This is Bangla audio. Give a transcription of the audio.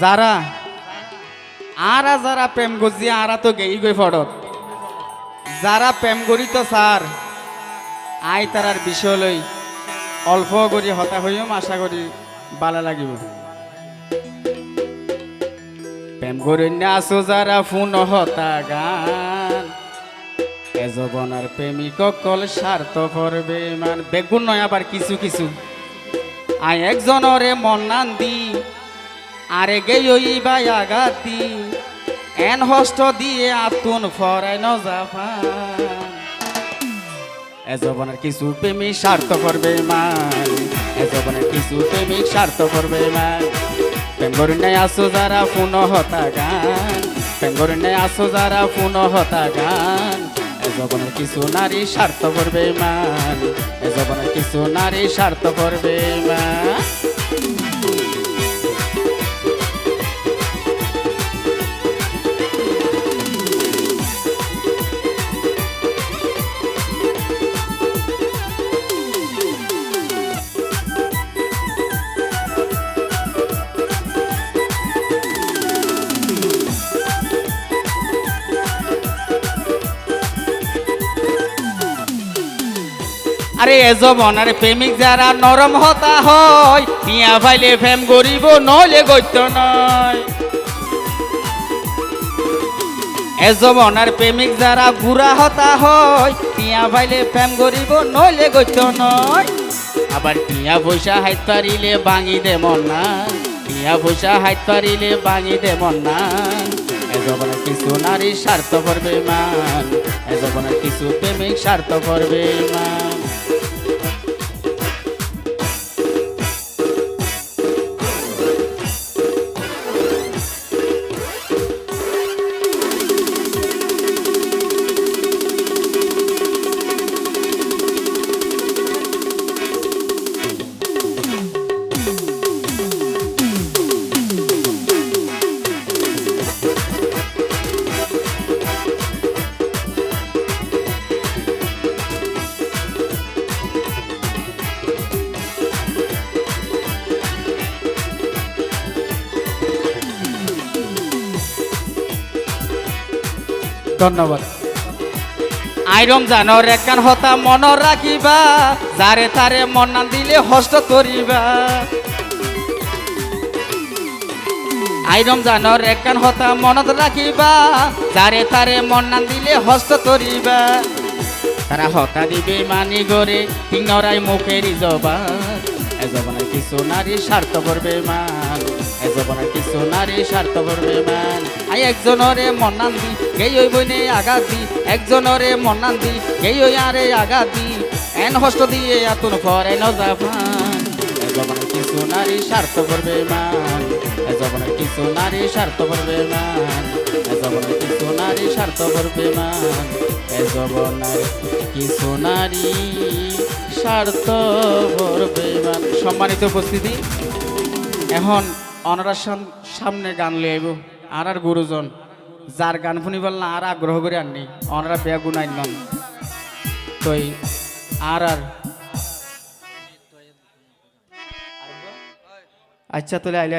যারা, আরা যারা প্রেম গজি আরা তো গেই গই ফডত যারা প্রেম করি তো স্যার, আই তারার বিষয় লই অল্প করি, হতা হইম আশা করি ভালো লাগিব। প্রেম করি আসো যারা ফোন হতা গান। এজবনার প্রেমিক কল স্বার্থ করবে মান বেগুন নয় আবার কিছু কিছু। আই একজনরে মন নান দি আরে গে বা আগাতি এন হস্ত দিয়ে আতুন ফরাই ন জাফান। এজবনের কিছু প্রেমিক স্বার্থ করবে মান। এজবনের কিছু প্রেমিক স্বার্থ করবে মান। পেঙ্গরিনে আসো যারা ফোন হতা গান পেঙ্গরিনে আসো যারা ফোন হতা গান এজবনের কিছু নারী স্বার্থ করবে মান। এজবনের কিছু নারী স্বার্থ করবে মান। আরে এজবন আরে প্রেমিক যারা নরম হতা হয় পিয়া ভাইলে ফেম গরিব নলে গত্য নয় এজবন আর প্রেমিক যারা গুড়া হতা হয় পিয়া ভাইলে ফেম গরিব নলে গত্য নয় আবার পিয়া পয়সা হাইত পারিলে ভাঙি দে মন না পিয়া পয়সা হাইত পারিলে ভাঙি দে মন না এজবনের কিছু নারী স্বার্থ করবে মান এজবনের কিছু প্রেমিক স্বার্থ করবে মান ধন্যবাদ। আইরম জানর একান হতা মন রাখিবা, যারে তারে মন না দিলে হস্ত করিবা। আইরম জানর একান হতা মনত রাখিবা, যারে তারে মন না দিলে হস্ত করিবা। তারা হতা দিবে মানি গরে কিংনরাই মুখের জবা এজবনের কিছু নারী স্বার্থ করবে মান এজবনের কিছু নারী স্বার্থ করবে মান আই একজনরে মনান দি গেই ওই বইনে আঘাত দি একজনরে মনান দি গেই ওই আরে আঘাত দি এন হস্ত দিয়ে আতুন ফরে ন জাফান এজবনের কিছু নারী স্বার্থ করবে মান এজবনের কিছু নারী স্বার্থ করবে মান এজবনের কিছু নারী স্বার্থ করবে মান এজবনের কিছু নারী স্বার্থ করবে মান সম্মানিত উপস্থিতি, এখন অনারার সাম- সামনে গান লইব। আর আর গুরুজন, যার গান শুনি বল না, আর আগ্রহ করে আননি অনারা বেয়া গুণাই নন। তই আর আর। আচ্ছা তোলে আইলে